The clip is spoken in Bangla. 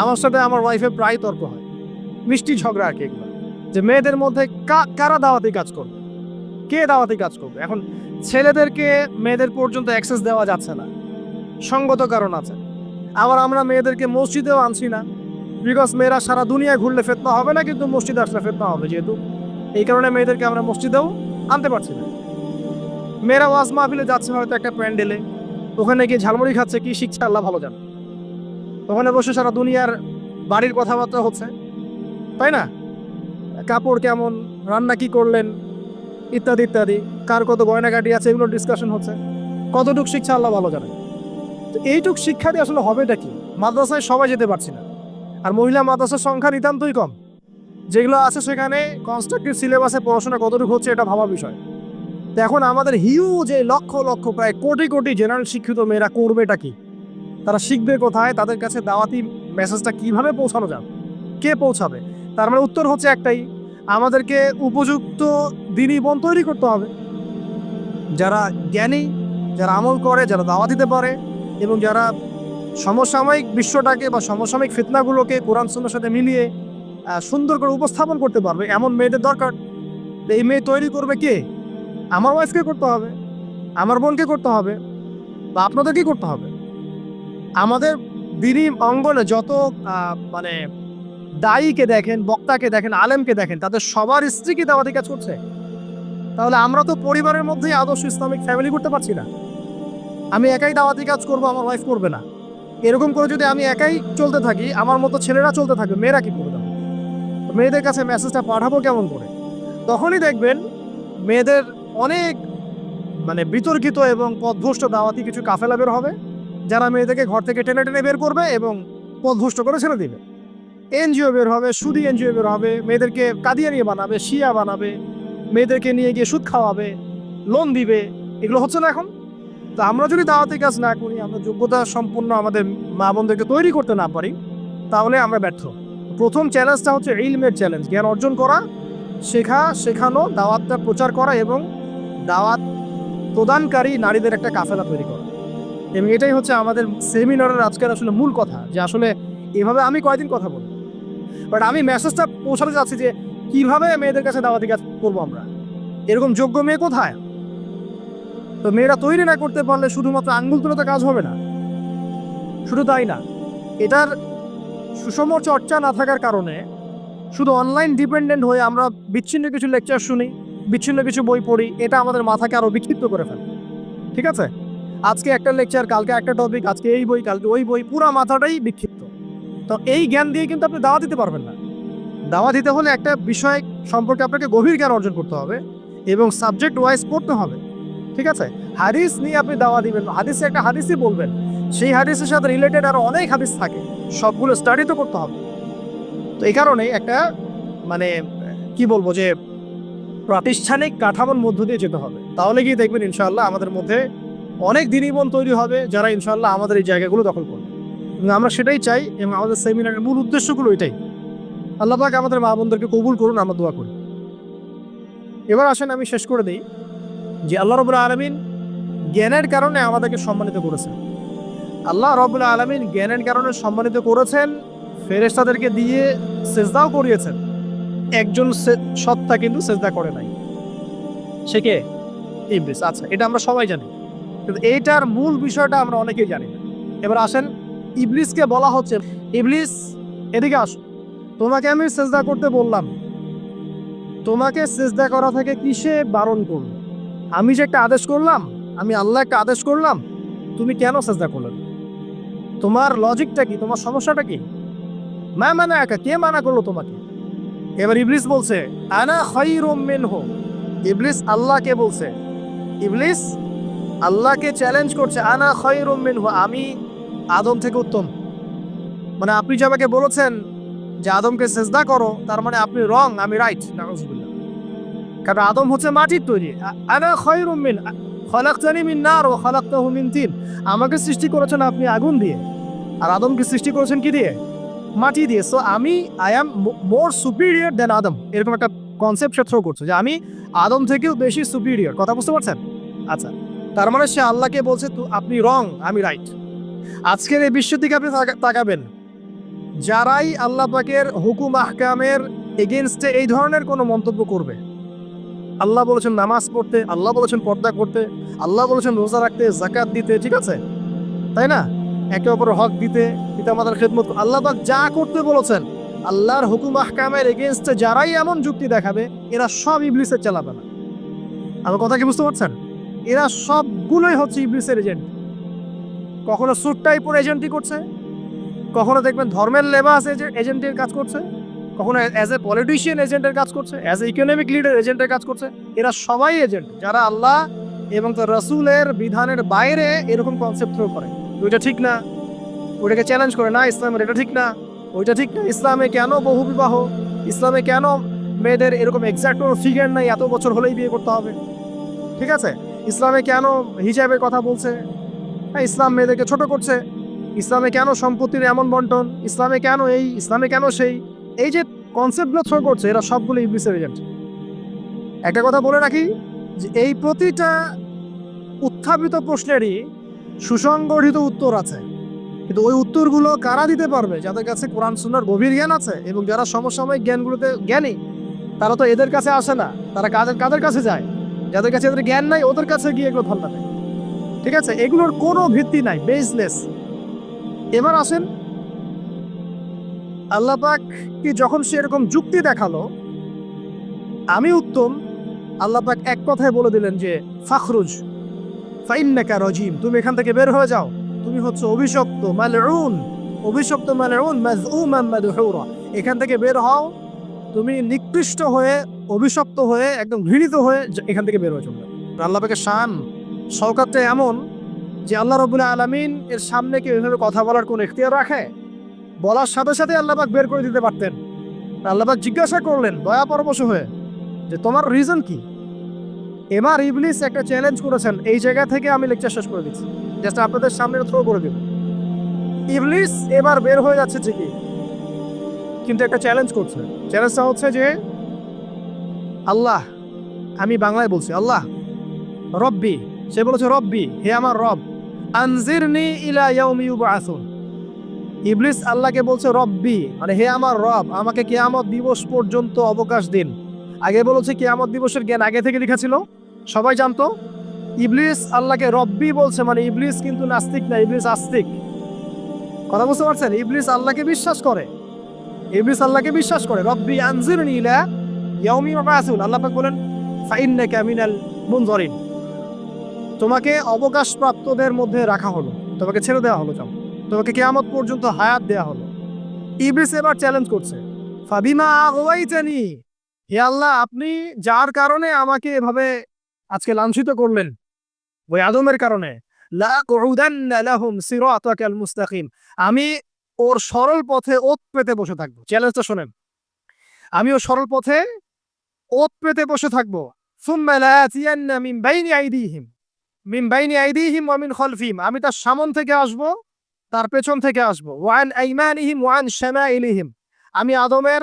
আমার সাথে আমার ওয়াইফে প্রায় তর্ক হয়। মিষ্টি ঝগড়া আর কি এগুলো। যে মেয়েদের মধ্যে কারা দাওয়াতি কাজ করবে? কে দাওয়াতি কাজ করবে? এখন ছেলেদেরকে মেয়েদের পর্যন্ত অ্যাক্সেস দেওয়া যাচ্ছে না। সঙ্গত কারণ আছে। আবার আমরা মেয়েদেরকে মসজিদেও আনছি না। বিকজ মেয়েরা সারা দুনিয়া ঘুরলে ফেতনা হবে না, কিন্তু মসজিদে আসলে ফেতনা হবে যেহেতু। এই কারণে মেয়েদেরকে আমরা মসজিদেও আনতে পারছি না। মেয়েরা ওয়াজ মাহফিলে যাচ্ছে হয়তো একটা প্যান্ডেলে। ওখানে গিয়ে ঝালমুড়ি খাচ্ছে, কি শিখছে, আল্লাহ ভালো জানে। ওখানে বসে সারা দুনিয়ার বাড়ির কথাবার্তা হচ্ছে। তাই না? কাপড় কেমন, রান্না কি করলেন, ইত্যাদি ইত্যাদি। কার কত গয়নাগাটি আছে, এগুলো ডিসকাশন হচ্ছে। কতটুক শিক্ষা আল্লাহ ভালো জানে তো এইটুক শিক্ষা দিয়ে আসলে হবেটা কি? মাদ্রাসায় সবাই যেতে পারছি না। আর মহিলা মাদ্রাসার সংখ্যা নিতান্তই কম। যেগুলো আছে সেখানে কনস্ট্রাকটিভ সিলেবাসে পড়াশোনা কতটুকু হচ্ছে এটা ভাবা বিষয়। তো এখন আমাদের হিউ যে লক্ষ লক্ষ, প্রায় কোটি কোটি জেনারেল শিক্ষিত মেয়েরা করবেটা কি? তারা শিখবে কোথায়, তাদের কাছে দাওয়াতি মেসেজটা কীভাবে পৌঁছানো যাবে, কে পৌঁছাবে? তার মানে উত্তর হচ্ছে একটাই, আমাদেরকে উপযুক্ত দিনই বন তৈরি করতে হবে। যারা জ্ঞানী, যারা আমল করে, যারা দাওয়া দিতে পারে, এবং যারা সমসাময়িক বিশ্বটাকে বা সমসাময়িক ফিতনাগুলোকে কোরআন সুন্নার সাথে মিলিয়ে সুন্দর করে উপস্থাপন করতে পারবে, এমন মেয়েদের দরকার। এই মেয়ে তৈরি করবে কে? আমার ওয়াইফকে করতে হবে, আমার বোনকে করতে হবে, বা আপনাদেরকে করতে হবে? আমাদের দিনী অঙ্গনে যত মানে দায়ীকে দেখেন, বক্তাকে দেখেন, আলেমকে দেখেন, তাদের সবার স্ত্রী কি দাওয়াতি কাজ করছে। তাহলে আমরা তো পরিবারের মধ্যেই আদর্শ ইসলামিক ফ্যামিলি করতে পারছি না। আমি একাই দাওয়াতি কাজ করব, আমার ওয়াইফ করবে না। এরকম করে যদি আমি একাই চলতে থাকি, আমার মতো ছেলেরা চলতে থাকবে, মেয়েরা কি করবে? মেয়েদের কাছে মেসেজটা পাঠাবো কেমন করে? তখনই দেখবেন মেয়েদের অনেক মানে বিতর্কিত এবং পথভ্রষ্ট দাওয়াতি কিছু কাফেলা বের হবে। যারা মেয়েদেরকে ঘর থেকে টেনে টেনে বের করবে এবং পথভ্রষ্ট করে ছেড়ে দিবে। এনজিও বের হবে, সুদি এনজিও বের হবে, মেয়েদেরকে কাদিয়ানিয়ে বানাবে, শিয়া বানাবে, মেয়েদেরকে নিয়ে গিয়ে সুদ খাওয়াবে লোন দিবে, এগুলো হচ্ছে না এখন? তো আমরা যদি দাওয়াতি কাজ না করি, আমরা যোগ্যতা সম্পন্ন আমাদের মা বোনদেরকে তৈরি করতে না পারি, তাহলে আমরা ব্যর্থ। প্রথম চ্যালেঞ্জটা হচ্ছে ইলমের চ্যালেঞ্জ জ্ঞান অর্জন করা, শেখা, শেখানো, দাওয়াতটা প্রচার করা এবং দাওয়াত প্রদানকারী নারীদের একটা কাফেলা তৈরি করা। এবং এটাই হচ্ছে আমাদের সেমিনারের আজকের আসলে মূল কথা, যে আসলে এভাবে আমি কয়দিন কথা বলব? বাট আমি মেসেজটা পৌঁছাতে চাচ্ছি যে কীভাবে মেয়েদের কাছে দাওয়াতি কাজ করব আমরা? এরকম যোগ্য মেয়ে কোথায়? তো মেয়েরা তৈরি না করতে পারলে শুধুমাত্র আঙ্গুল তুলে কাজ হবে না। শুধু তাই না, এটার সুষম চর্চা না থাকার কারণে শুধু অনলাইন ডিপেন্ডেন্ট হয়ে আমরা বিচ্ছিন্ন কিছু লেকচার শুনি, বিচ্ছিন্ন কিছু বই পড়ি, এটা আমাদের মাথাকে আরও বিক্ষিপ্ত করে ফেলে। ঠিক আছে? আজকে একটা লেকচার কালকে একটা টপিক আজকে এই বই, কালকে ওই বই, পুরো মাথাটাই বিক্ষিপ্ত। তো এই জ্ঞান দিয়ে কিন্তু আপনি দাওয়া দিতে পারবেন না। দাওয়া দিতে হলে একটা বিষয় সম্পর্কে আপনাকে গভীর জ্ঞান অর্জন করতে হবে এবং সাবজেক্ট ওয়াইজ পড়তে হবে। ঠিক আছে? হাদিস নিয়ে আপনি দাওয়া দিবেন। হাদিসে একটা হাদিসই বলবেন। সেই হাদিসের সাথে রিলেটেড আরও অনেক হাদিস থাকে। সবগুলো স্টাডি তো করতে হবে। তো এই কারণে একটা মানে কি বলব যে, প্রাতিষ্ঠানিক কাঠামোর মধ্য দিয়ে যেতে হবে। তাহলে গিয়ে দেখবেন ইনশাআল্লাহ আমাদের মধ্যে অনেক দিনীবন তৈরি হবে যারা ইনশাল্লাহ আমাদের এই জায়গাগুলো দখল করবে। এবং আমরা সেটাই চাই এবং আমাদের সেমিনারের মূল উদ্দেশ্যগুলো এটাই। আল্লাহ পাক আমাদের মা বোনদেরকে কবুল করুন, আমরা দোয়া করি। এবার আসেন আমি শেষ করে দিই যে আল্লাহ রবুল্লা আলমিন জ্ঞানের কারণে আমাদেরকে সম্মানিত করেছেন। আল্লাহ রবুল্লা আলমিন জ্ঞানের কারণে সম্মানিত করেছেন, ফেরেশতাদেরকে দিয়ে সেজদাও করিয়েছেন। একজন সত্তা কিন্তু সেজদা করে নাই। সে কে? ইবলিস। আচ্ছা এটা আমরা সবাই জানি। কিন্তু এইটার মূল বিষয়টা আমরা অনেকেই জানি এবার আসেন, ইবলিসকে বলা হচ্ছে, ইবলিস, এদিকে আসো। তোমাকে আমি সেজদা করতে বললাম। তোমাকে সেজদা করা থেকে কিসে বারণ করল আমি যে একটা আদেশ করলাম, আমি আল্লাহ একটা আদেশ করলাম, তুমি কেন সেজদা করলে তোমার লজিকটা কি? তোমার সমস্যাটা কি? মা মানা একা, কে মানা করল তোমাকে? এবার ইবলিস বলছে, আনা খায়রুম মিনহু। ইবলিস আল্লাহকে বলছে, ইবলিস আল্লাহকে চ্যালেঞ্জ করছে, আনা খায়রুম আমি আদম থেকে উত্তম। মানে আপনি যে আমাকে বলেছেন যে আদমকে সেজদা করো, তার মানে আপনি রং আমি রাইট কারণ আদম হচ্ছে মাটির তৈরি। আনা খায়রুম মিন খলাকতানি মিন নার ও তিন আমাকে সৃষ্টি করেছেন আপনি আগুন দিয়ে। আর আদমকে সৃষ্টি করেছেন কি দিয়ে? মাটি দিয়ে। সো আমি আই অ্যাম মোর সুপিরিয়র দেন আদম এরকম একটা কনসেপ্ট সে থ্রো করছে যে আমি আদম থেকেও বেশি সুপিরিয়র কথা বুঝতে পারছেন? তার মানে সে আল্লাহকে বলছে আপনি রং আমি রাইট আজকের এই বিশ্বের দিকে আপনি তাকা- তাকাবেন। যারাই আল্লাহ পাকের হুকুম, আহকামের এগেনস্টে এই ধরনের কোনো মন্তব্য করবে। আল্লাহ বলেছেন নামাজ পড়তে, আল্লাহ বলেছেন পর্দা করতে, আল্লাহ বলেছেন রোজা রাখতে জাকাত দিতে, ঠিক আছে? তাই না? একে অপরের হক দিতে, পিতামাতার খেদমত আল্লাহ পাক যা করতে বলেছেন, আল্লাহর হুকুম, আহকামের এগেনস্টে যারাই এমন যুক্তি দেখাবে, এরা সব ইবলিসের চালাবে না। আমার কথা কি বুঝতে পারছেন? এরা সবগুলোই হচ্ছে ইবলিসের এজেন্ট কখনো স্যুট টাইপের এজেন্টই করছে, কখনো দেখবেন ধর্মের লেবাস এজেন্টের কাজ করছে, কখনো অ্যাজ এ পলিটিশিয়ান এজেন্টের কাজ করছে অ্যাজ এ ইকোনমিক লিডার এজেন্টের কাজ করছে। এরা সবাই এজেন্ট যারা আল্লাহ এবং তার রসুলের বিধানের বাইরে এরকম কনসেপ্ট থ্রো করে। ওইটা ঠিক না, ওইটাকে চ্যালেঞ্জ করে, না, ইসলামের এটা ঠিক না, ওইটা ঠিক না, ইসলামে কেন বহু বিবাহ ইসলামে কেন মেয়েদের এরকম এক্সাক্ট কোনো ফিগার নাই, এত বছর হলেই বিয়ে করতে হবে। ঠিক আছে? ইসলামে কেন হিজাবের কথা বলছে? হ্যাঁ ইসলাম মেয়েদেরকে ছোট করছে। ইসলামে কেন সম্পত্তির এমন বন্টন? ইসলামে কেন এই? ইসলামে কেন সেই? এই যে কনসেপ্টগুলো থ্রো করছে, এরা সবগুলো ইবলিসের এজেন্ট একটা কথা বলে রাখি, যে এই প্রতিটা উত্থাপিত প্রশ্নেরই সুসংগঠিত উত্তর আছে। কিন্তু ওই উত্তরগুলো কারা দিতে পারবে? যাদের কাছে কোরআন, সুন্নার গভীর জ্ঞান আছে এবং যারা সমসাময়িক জ্ঞানগুলোতে জ্ঞানী, তারা তো এদের কাছে আসে না। তারা কাদের কাদের কাছে যায়? যাদের কাছে এদের জ্ঞান নাই, ওদের কাছে গিয়ে এগুলো ধন্যা দেয়। ঠিক আছে? এগুলোর কোনো ভিত্তি নাই বেসলেস এবার আসেন, আল্লাহ পাক কি যখন সে এরকম যুক্তি দেখাল, আমি উত্তম, আল্লাহ পাক এক কথায় বলে দিলেন যে, ফাখরুজ, ফাইন্নাকা রজিম, তুমি এখান থেকে বের হয়ে যাও। তুমি হচ্ছে অভিশপ্ত মালউন অভিশপ্ত মালউন, মাযউমান মাদহুরা। এখান থেকে বের হও তুমি নিকৃষ্ট হয়ে, অভিশপ্ত হয়ে, একদম ঘৃণিত হয়ে এখান থেকে বের হয়ে চলবে আল্লাহ পাকের শান, শওকাতটা এমন যে আল্লাহ রবুল্লা আলমিন এর সামনে কেউ এভাবে কথা বলার কোনো এখতিয়ার রাখে। বলার সাথে সাথে আল্লাহবাক বের করে দিতে পারতেন। আল্লাহবাক জিজ্ঞাসা করলেন দয়া পরবশ হয়ে যে তোমার রিজন কি? এবার ইবলিস একটা চ্যালেঞ্জ করেছেন। এই জায়গা থেকে আমি লেকচার শেষ করে দিচ্ছি। জাস্ট আপনাদের সামনে থ্রো করে দিব। ইবলিস এবার বের হয়ে যাচ্ছে ঠিকই। কিন্তু একটা চ্যালেঞ্জ করছে। চ্যালেঞ্জটা হচ্ছে যে, আল্লাহ, আমি বাংলায় বলছি, আল্লাহ, রব্বি, সে বলেছে, রব্বি, হে আমার রব, আনজিরনি ইলা ইয়াউমি ইউবআসুন ইবলিস আল্লাহকে বলছে, রব্বি মানে হে আমার রব, আমাকে কেয়ামত দিবস পর্যন্ত অবকাশ দিন। আগে বলেছে কেয়ামত দিবসের জ্ঞান আগে থেকে লেখা ছিল। সবাই জানতো? ইবলিস আল্লাহকে রব্বি বলছে মানে ইবলিস কিন্তু নাস্তিক না, ইবলিস আস্তিক। কথা বুঝতে পারছেন? ইবলিস আল্লাহকে বিশ্বাস করে। ইবলিস আল্লাহকে বিশ্বাস করে, রব্বি আনজিরনি ইলা ইয়াউমি ইউবআসুন আল্লাহ পাক বলেন, ফাইন্নাকা মিনাল মুনজারিন। তোমাকে অবকাশপ্রাপ্তদের মধ্যে রাখা হলো, তোমাকে ছেড়ে দেওয়া হলো, যাও। তোমাকে কেয়ামত পর্যন্ত হায়াত দেওয়া হলো। ইবলিস এবার চ্যালেঞ্জ করছে, ফাবিমা আগওয়াইতানি? হে আল্লাহ, আপনি যার কারণে আমাকে এভাবে আজকে লাঞ্ছিত করলেন, ওই আদমের কারণে, লা লাহুম সিরাতাকাল মুস্তাকিম। আমি ওর সরল পথে ওত পেতে বসে থাকব। চ্যালেঞ্জটা শোনেন। আমি ওর সরল পথে ওত পেতে বসে থাকব। আমি তার সামন থেকে আসব, তার পেছন থেকে আসব। ওয়ান আইমানিহিম ওয়ান শামাইলিহিম। আমি আদমের